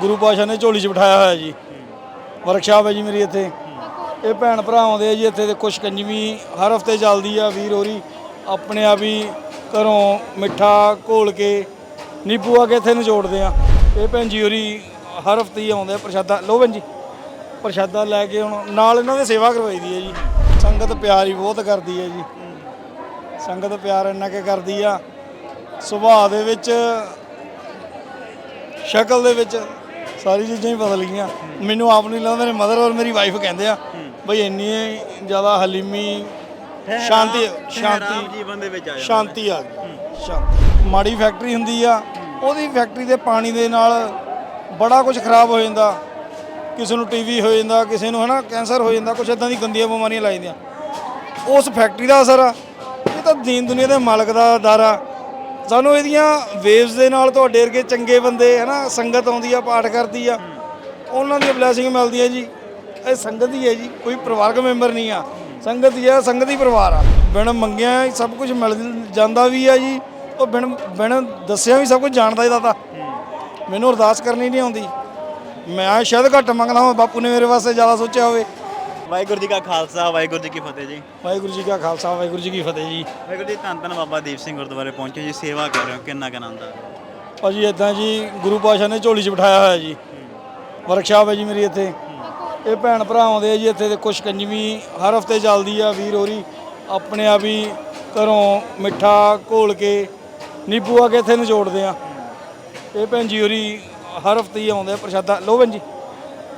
ਗੁਰੂ ਪਾਸ਼ਾ ਨੇ ਝੋਲੀ 'ਚ ਬਿਠਾਇਆ ਹੋਇਆ ਜੀ। ਵਰਕਸ਼ਾਪ ਹੈ ਜੀ ਮੇਰੀ ਇੱਥੇ। ਇਹ ਭੈਣ ਭਰਾ ਆਉਂਦੇ ਆ ਜੀ ਇੱਥੇ ਤੇ ਕੁਛ ਕੰਜਵੀ ਹਰ ਹਫ਼ਤੇ ਚੱਲਦੀ ਆ ਵੀਰ ਹੋਰੀ। ਆਪਣੇ ਆਪ ਹੀ ਘਰੋਂ ਮਿੱਠਾ ਘੋਲ ਕੇ ਨਿੰਬੂ ਆ ਕੇ ਇੱਥੇ ਨਿਚੋੜਦੇ ਆ। ਇਹ ਭੈਣ ਜੀ ਹੋਰੀ ਹਰ ਹਫ਼ਤੇ ਹੀ ਆਉਂਦੇ ਆ ਪ੍ਰਸ਼ਾਦਾ। ਲੋ ਭੈਣ ਜੀ, ਪ੍ਰਸ਼ਾਦਾ ਲੈ ਕੇ ਹੁਣ ਨਾਲ ਇਹਨਾਂ ਦੀ ਸੇਵਾ ਕਰਵਾਈ ਦੀ ਹੈ ਜੀ। ਸੰਗਤ ਪਿਆਰ ਹੀ ਬਹੁਤ ਕਰਦੀ ਹੈ ਜੀ। ਸੰਗਤ ਪਿਆਰ ਇੰਨਾ ਕਿ ਕਰਦੀ ਆ। ਸੁਭਾਅ ਦੇ ਵਿੱਚ, ਸ਼ਕਲ ਦੇ ਵਿੱਚ ਸਾਰੀ ਚੀਜ਼ਾਂ ਹੀ ਬਦਲ ਗਈਆਂ। ਮੈਨੂੰ ਆਪ ਨਹੀਂ ਲੱਗਦਾ ਮੇਰੇ ਮਦਰ ਔਰ ਮੇਰੀ ਵਾਈਫ ਕਹਿੰਦੇ ਆ ਬਈ ਇੰਨੀ ਜ਼ਿਆਦਾ ਹਲੀਮੀ ਸ਼ਾਂਤੀ ਸ਼ਾਂਤੀ ਜੀਵਨ ਦੇ ਵਿੱਚ ਆ ਸ਼ਾਂਤੀ ਆ ਗਈ। ਸ਼ਾਂਤੀ। ਮਾੜੀ ਫੈਕਟਰੀ ਹੁੰਦੀ ਆ ਉਹਦੀ ਫੈਕਟਰੀ ਦੇ ਪਾਣੀ ਦੇ ਨਾਲ ਬੜਾ ਕੁਝ ਖਰਾਬ ਹੋ ਜਾਂਦਾ। ਕਿਸੇ ਨੂੰ ਟੀਵੀ ਹੋ ਜਾਂਦਾ ਕਿਸੇ ਨੂੰ ਹਨਾ ਕੈਂਸਰ ਹੋ ਜਾਂਦਾ ਕੁਝ ਇਦਾਂ ਦੀ ਗੰਦੀਆਂ ਬਿਮਾਰੀਆਂ ਲੱਗ ਜਾਂਦੀਆਂ ਉਸ ਫੈਕਟਰੀ ਦਾ ਅਸਰ ਆ। ਇਹ ਤਾਂ ਦੀਨ ਦੁਨੀਆ ਦੇ ਮਾਲਕ ਦਾ ਦਰ ਸਾਨੂੰ ਇਹਦੀਆਂ ਵੇਵਸ ਦੇ ਨਾਲ ਤੁਹਾਡੇ ਵਰਗੇ ਚੰਗੇ ਬੰਦੇ ਹੈ ਨਾ ਸੰਗਤ ਆਉਂਦੀ ਆ, ਪਾਠ ਕਰਦੀ ਆ, ਉਹਨਾਂ ਦੀ ਬਲੇਸਿੰਗ ਮਿਲਦੀ ਹੈ ਜੀ। ਇਹ ਸੰਗਤ ਹੀ ਹੈ ਜੀ, ਕੋਈ ਪਰਿਵਾਰਕ ਮੈਂਬਰ ਨਹੀਂ ਆ। ਸੰਗਤ ਹੀ ਆ, ਸੰਗਤ ਹੀ ਪਰਿਵਾਰ ਆ। ਬਿਨ ਮੰਗਿਆ ਸਭ ਕੁਝ ਮਿਲ ਜਾਂਦਾ ਵੀ ਆ ਜੀ, ਉਹ ਬਿਨ ਬਿਨ ਦੱਸਿਆ ਵੀ ਸਭ ਕੁਝ ਜਾਣਦਾ ਹੀ ਦਾਤਾ ਮੈਨੂੰ ਅਰਦਾਸ ਕਰਨੀ ਨਹੀਂ ਆਉਂਦੀ। ਮੈਂ ਸ਼ਾਇਦ ਘੱਟ ਮੰਗਦਾ ਹਾਂ, ਬਾਪੂ ਨੇ ਮੇਰੇ ਵਾਸਤੇ ਜ਼ਿਆਦਾ ਸੋਚਿਆ ਹੋਵੇ। ਵਾਹਿਗੁਰੂ ਜੀ ਕਾ ਖਾਲਸਾ ਵਾਹਿਗੁਰੂ ਜੀ ਕੀ ਫਤਿਹ ਜੀ। ਵਾਹਿਗੁਰੂ ਜੀ ਕਾ ਖਾਲਸਾ ਵਾਹਿਗੁਰੂ ਜੀ ਕੀ ਫਤਿਹ ਜੀ। ਵਾਹਿਗੁਰੂ ਜੀ ਧੰਨ ਧੰਨ ਬਾਬਾ ਦੀਪ ਸਿੰਘ ਗੁਰਦੁਆਰੇ ਪਹੁੰਚੇ ਜੀ ਸੇਵਾ ਕਰ ਰਹੇ ਹੋ ਕਿੰਨਾ ਕੁ ਆਨੰਦ ਆ। ਭਾਜੀ ਇਦਾਂ ਜੀ ਗੁਰੂ ਪਾਸ਼ਾ ਨੇ ਝੋਲੀ 'ਚ ਬਿਠਾਇਆ ਹੋਇਆ ਜੀ। ਵਰਕਸ਼ਾਪ ਹੈ ਜੀ ਮੇਰੀ ਇੱਥੇ। ਇਹ ਭੈਣ ਭਰਾ ਆਉਂਦੇ ਆ ਜੀ ਇੱਥੇ ਤੇ ਕੁਛ ਕੰਜਵੀ ਹਰ ਹਫ਼ਤੇ ਚੱਲਦੀ ਆ ਵੀਰ ਹੋਰੀ। ਆਪਣੇ ਆਪ ਹੀ ਘਰੋਂ ਮਿੱਠਾ ਘੋਲ ਕੇ ਨਿੰਬੂ ਆ ਕੇ ਇੱਥੇ ਨਿਚੋੜਦੇ ਆ। ਇਹ ਭੈਣ ਜੀ ਹੋਰੀ ਹਰ ਹਫ਼ਤੇ ਹੀ ਆਉਂਦੇ ਆ ਪ੍ਰਸ਼ਾਦਾ। ਲੋ ਭੈਣ ਜੀ।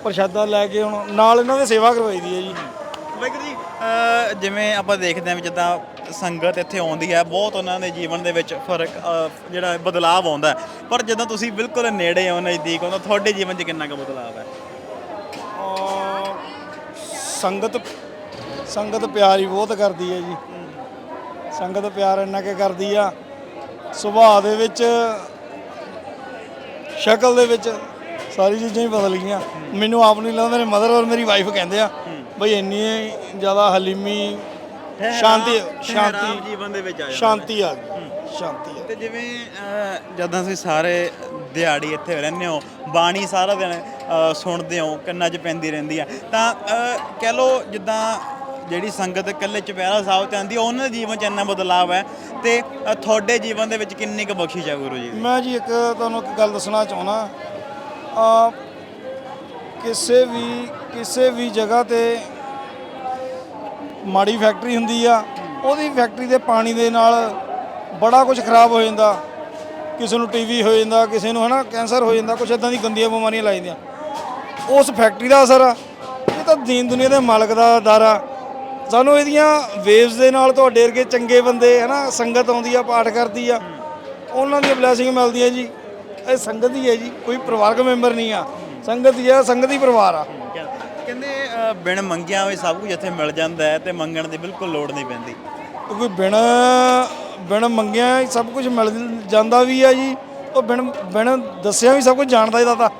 ਪ੍ਰਸ਼ਾਦਾ ਲੈ ਕੇ ਹੁਣ ਨਾਲ ਇਹਨਾਂ ਦੀ ਸੇਵਾ ਕਰਵਾਈ ਦੀ ਹੈ ਜੀ। ਵਾਹਿਗੁਰੂ ਜੀ ਅਹ ਜਿਵੇਂ ਆਪਾਂ ਦੇਖਦੇ ਹਾਂ ਵੀ ਜਿੱਦਾਂ ਸੰਗਤ ਇੱਥੇ ਆਉਂਦੀ ਹੈ ਬਹੁਤ ਉਹਨਾਂ ਦੇ ਜੀਵਨ ਦੇ ਵਿੱਚ ਫ਼ਰਕ ਅਹ ਜਿਹੜਾ ਬਦਲਾਅ ਆਉਂਦਾ ਹੈ। ਪਰ ਜਦੋਂ ਤੁਸੀਂ ਬਿਲਕੁਲ ਨੇੜੇ ਹੋ ਨਜ਼ਦੀਕ ਹੋ ਤਾਂ ਤੁਹਾਡੇ ਜੀਵਨ 'ਚ ਕਿੰਨਾ ਕੁ ਬਦਲਾਅ ਹੈ? ਸੰਗਤ ਸੰਗਤ ਪਿਆਰ ਹੀ ਬਹੁਤ ਕਰਦੀ ਹੈ ਜੀ। ਸੰਗਤ ਪਿਆਰ ਇੰਨਾ ਕਿ ਕਰਦੀ ਆ। ਸੁਭਾਅ ਦੇ ਵਿੱਚ ਸ਼ਕਲ ਦੇ ਵਿੱਚ ਸਾਰੀ ਚੀਜ਼ਾਂ ਹੀ ਬਦਲ ਗਈਆਂ। ਮੈਨੂੰ ਆਪ ਨਹੀਂ ਲੱਗਦਾ ਮੇਰੇ ਮਦਰ ਔਰ ਮੇਰੀ ਵਾਈਫ ਕਹਿੰਦੇ ਆ ਬਈ ਇੰਨੀ ਜ਼ਿਆਦਾ ਹਲੀਮੀ ਸ਼ਾਂਤੀ ਸ਼ਾਂਤੀ ਜੀਵਨ ਦੇ ਵਿੱਚ ਆ ਸ਼ਾਂਤੀ ਆ ਗਈ ਸ਼ਾਂਤੀ ਆ ਤੇ ਜਿਵੇਂ ਜਦੋਂ ਤੁਸੀਂ ਸਾਰੇ ਦਿਹਾੜੀ ਇੱਥੇ ਰਹਿੰਦੇ ਹੋ ਬਾਣੀ ਸਾਰਾ ਦਿਨ ਸੁਣਦੇ ਹੋ ਕੰਨਾਂ 'ਚ ਪੈਂਦੀ ਰਹਿੰਦੀ ਆ ਤਾਂ ਕਹਿ ਲਓ ਜਿੱਦਾਂ ਜਿਹੜੀ ਸੰਗਤ ਇਕੱਲੇ ਚੁਪਹਿਰਾ ਸਾਹਿਬ ਤੇ ਆਉਂਦੀ ਆ, ਉਹਨਾਂ ਦੇ ਜੀਵਨ 'ਚ ਇੰਨਾ ਬਦਲਾਅ ਹੈ ਤੇ ਤੁਹਾਡੇ ਜੀਵਨ ਦੇ ਵਿੱਚ ਕਿੰਨੀ ਕੁ ਬਖਸ਼ਿਸ਼ ਹੈ ਗੁਰੂ ਜੀ ਦੀ? ਮੈਂ ਜੀ ਇੱਕ ਤੁਹਾਨੂੰ ਇੱਕ ਗੱਲ ਦੱਸਣਾ ਚਾਹੁੰਦਾ ਕਿਸੇ ਵੀ ਕਿਸੇ ਵੀ ਜਗ੍ਹਾ ਤੇ ਮਾੜੀ ਫੈਕਟਰੀ ਹੁੰਦੀ ਆ, ਉਹਦੀ ਫੈਕਟਰੀ ਦੇ ਪਾਣੀ ਦੇ ਨਾਲ ਬੜਾ ਕੁਝ ਖਰਾਬ ਹੋ ਜਾਂਦਾ। ਕਿਸੇ ਨੂੰ ਟੀਵੀ ਹੋ ਜਾਂਦਾ, ਕਿਸੇ ਨੂੰ ਹਨਾ ਕੈਂਸਰ ਹੋ ਜਾਂਦਾ ਕੁਝ ਇਦਾਂ ਦੀ ਗੰਦੀਆਂ ਬਿਮਾਰੀਆਂ ਲੱਗ ਜਾਂਦੀਆਂ। ਉਸ ਫੈਕਟਰੀ ਦਾ ਅਸਰ ਆ। ਇਹ ਤਾਂ ਦੀਨ ਦੁਨੀਆ ਦੇ ਮਾਲਕ ਦਾ ਦਰ ਆ। ਸਾਨੂੰ ਇਹਦੀਆਂ ਵੇਵਸ ਦੇ ਨਾਲ ਤੁਹਾਡੇ ਵਰਗੇ ਚੰਗੇ ਬੰਦੇ ਹਨਾ ਸੰਗਤ ਆਉਂਦੀ ਆ, ਪਾਠ ਕਰਦੀ ਆ। ਉਹਨਾਂ ਦੀ ਬਲੇਸਿੰਗ ਮਿਲਦੀ ਹੈ ਜੀ। ਇਹ ਸੰਗਤ ਹੀ ਹੈ ਜੀ ਕੋਈ ਪਰਿਵਾਰਕ ਮੈਂਬਰ ਨਹੀਂ ਆ। ਸੰਗਤ ਹੀ ਆ ਸੰਗਤ ਹੀ ਪਰਿਵਾਰ ਆ। ਕਹਿੰਦੇ ਬਿਨ ਮੰਗਿਆ ਹੋਏ ਸਭ ਕੁਝ ਇੱਥੇ ਮਿਲ ਜਾਂਦਾ ਹੈ ਤੇ ਮੰਗਣ ਦੀ ਬਿਲਕੁਲ ਲੋੜ ਨਹੀਂ ਪੈਂਦੀ। ਕਿਉਂਕਿ ਬਿਨ ਬਿਨ ਮੰਗਿਆ ਹੀ ਸਭ ਕੁਝ ਮਿਲ ਜਾਂਦਾ ਵੀ ਆ ਜੀ। ਉਹ ਬਿਨ ਬਿਨ ਦੱਸਿਆ ਵੀ ਸਭ ਕੁਝ ਜਾਣਦਾ ਹੀ ਦਾਤਾ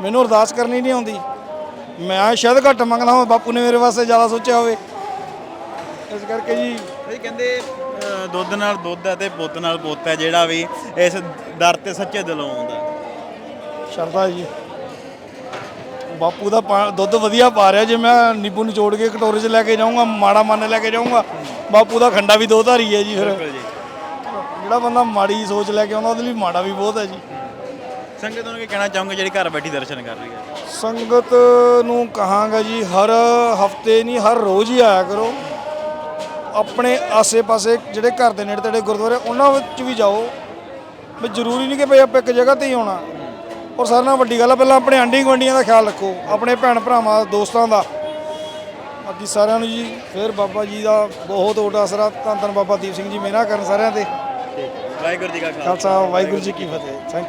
ਮੈਨੂੰ ਅਰਦਾਸ ਕਰਨੀ ਨਹੀਂ ਆਉਂਦੀ। ਮੈਂ ਸ਼ਾਇਦ ਘੱਟ ਮੰਗਦਾ ਹਾਂ ਬਾਪੂ ਨੇ ਮੇਰੇ ਵਾਸਤੇ ਜ਼ਿਆਦਾ ਸੋਚਿਆ ਹੋਵੇ। ਇਸ ਕਰਕੇ ਜੀ ਇਹ ਕਹਿੰਦੇ ਅਹ, ਦੁੱਧ ਨਾਲ ਦੁੱਧ ਹੈ ਤੇ ਪੁੱਤ ਨਾਲ ਪੁੱਤ ਹੈ ਜਿਹੜਾ ਵੀ ਇਸ ਦਰ ਤੇ ਸੱਚੇ ਦਿਲੋਂ ਆਉਂਦਾ ਸ਼ਰਦਾ ਜੀ। ਬਾਪੂ ਦਾ ਪਾ- ਦੁੱਧ ਵਧੀਆ ਪਾ ਰਿਹਾ ਜੇ ਮੈਂ ਨਿੰਬੂ ਨਿਚੋੜ ਕੇ ਕਟੋਰੇ 'ਚ ਲੈ ਕੇ ਜਾਊਂਗਾ ਮਾੜਾ ਮੰਨ ਲੈ ਕੇ ਜਾਊਂਗਾ ਬਾਪੂ ਦਾ ਖੰਡਾ ਵੀ ਦੋ ਧਾਰੀ ਹੈ ਜੀ ਫਿਰ। ਜੀ। ਜਿਹੜਾ ਬੰਦਾ ਮਾੜੀ ਸੋਚ ਲੈ ਕੇ ਆਉਂਦਾ ਉਹਦੇ ਲਈ ਮਾੜਾ ਵੀ ਬਹੁਤ ਹੈ ਜੀ। ਸੰਗਤ ਨੂੰ ਕੀ ਕਹਿਣਾ ਚਾਹੋਗੇ ਜਿਹੜੀ ਘਰ ਬੈਠੀ ਦਰਸ਼ਨ ਕਰ ਰਹੀ ਹੈ? ਸੰਗਤ ਨੂੰ ਕਹਾਂਗਾ ਜੀ ਹਰ ਹਫ਼ਤੇ ਨਹੀਂ ਹਰ ਰੋਜ਼ ਹੀ ਆਇਆ ਕਰੋ। ਆਪਣੇ ਆਸੇ-ਪਾਸੇ ਜਿਹੜੇ ਘਰ ਦੇ ਨੇੜੇ ਤੇੜੇ ਗੁਰਦੁਆਰੇ ਉਹਨਾਂ ਵਿੱਚ ਵੀ ਜਾਓ। ਵੀ ਜ਼ਰੂਰੀ ਨਹੀਂ ਕਿ ਭਈ ਆਪਾਂ ਇੱਕ ਜਗ੍ਹਾ ਤੇ ਹੀ ਆਉਣਾ। ਔਰ ਸਾਰਿਆਂ ਨਾਲੋਂ ਵੱਡੀ ਗੱਲ ਆ ਪਹਿਲਾਂ ਆਪਣੇ ਆਂਢੀ ਗੁਆਂਢੀਆਂ ਦਾ ਖਿਆਲ ਰੱਖੋ ਆਪਣੇ ਭੈਣ ਭਰਾਵਾਂ ਦੋਸਤਾਂ ਦਾ। ਬਾਕੀ ਸਾਰਿਆਂ ਨੂੰ ਜੀ ਫਿਰ ਬਾਬਾ ਜੀ ਦਾ ਬਹੁਤ ਵੱਡਾ ਆਸਰਾ ਧੰਨ ਧੰਨ ਬਾਬਾ ਦੀਪ ਸਿੰਘ ਜੀ ਮਿਹਰਾਂ ਕਰਨ ਸਾਰਿਆਂ ਤੇ। ਵਾਹਿਗੁਰੂ ਜੀ ਕਾ ਖਾਲਸਾ। ਵਾਹਿਗੁਰੂ ਜੀ ਕੀ ਫਤਿਹ। ਥੈਂਕ